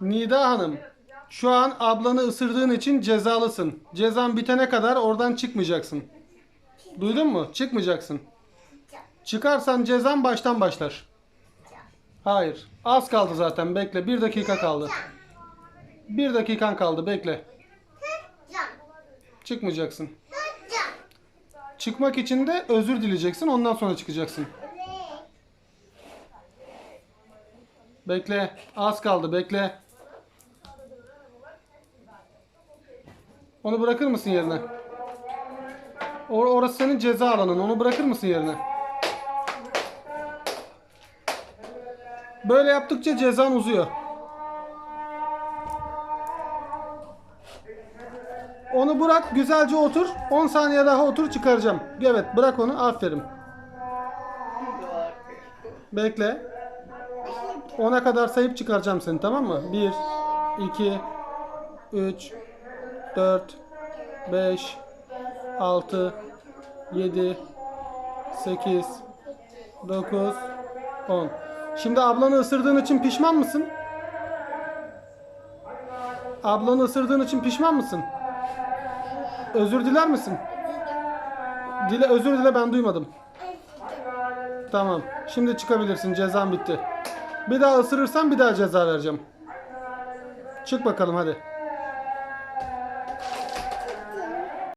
Nida Hanım, şu an ablanı ısırdığın için cezalısın. Cezan bitene kadar oradan çıkmayacaksın. Duydun mu? Çıkmayacaksın. Çıkarsan cezan baştan başlar. Hayır. Az kaldı zaten. Bekle. Bir dakika kaldı. Bir dakikan kaldı. Bekle. Çıkmayacaksın. Çıkmak için de özür dileyeceksin. Ondan sonra çıkacaksın. Bekle. Az kaldı. Bekle. Onu bırakır mısın yerine? Or orası senin ceza alanın. Onu bırakır mısın yerine? Böyle yaptıkça cezan uzuyor. Onu bırak güzelce otur. 10 saniye daha otur çıkaracağım. Evet bırak onu. Aferin. Bekle. 10'a kadar sayıp çıkaracağım seni tamam mı? 1 2 3 4 5 6 7 8 9 10 Şimdi ablanı ısırdığın için pişman mısın? Ablanı ısırdığın için pişman mısın? Özür diler misin? Dile özür dile ben duymadım. Tamam. Şimdi çıkabilirsin. Cezan bitti. Bir daha ısırırsan bir daha ceza vereceğim. Çık bakalım hadi.